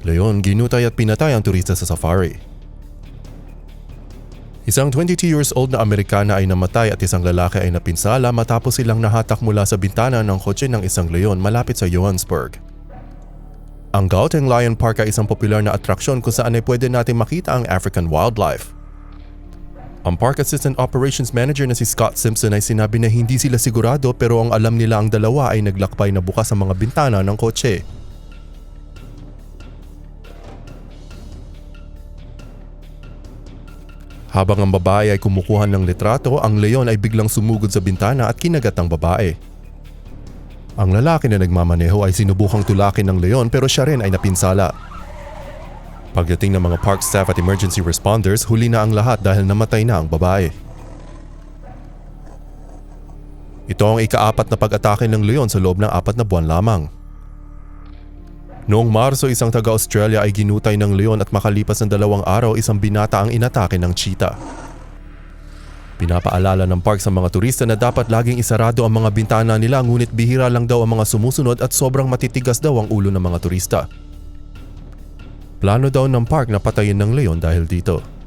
Leon ginutay at pinatay ang turista sa safari. Isang 22 years old na Amerikana ay namatay at isang lalaki ay napinsala matapos silang nahatak mula sa bintana ng kotse ng isang leon malapit sa Johannesburg. Ang Gauteng Lion Park ay isang popular na atraksyon kung saan ay pwede natin makita ang African wildlife. Ang Park Assistant Operations Manager na si Scott Simpson ay sinabi na hindi sila sigurado pero ang alam nila ang dalawa ay naglakbay na bukas ang mga bintana ng kotse. Habang ang babae ay kumukuha ng litrato, ang leon ay biglang sumugod sa bintana at kinagat ang babae. Ang lalaki na nagmamaneho ay sinubukang tulakin ng leon pero siya rin ay napinsala. Pagdating ng mga park staff at emergency responders, huli na ang lahat dahil namatay na ang babae. Ito ang ikaapat na pag-atake ng leon sa loob ng apat na buwan lamang. Noong Marso isang taga-Australia ay ginutay ng leon at makalipas ng dalawang araw isang binata ang inatake ng cheetah. Pinapaalala ng park sa mga turista na dapat laging isarado ang mga bintana nila ngunit bihira lang daw ang mga sumusunod at sobrang matitigas daw ang ulo ng mga turista. Plano daw ng park na patayin ng leon dahil dito.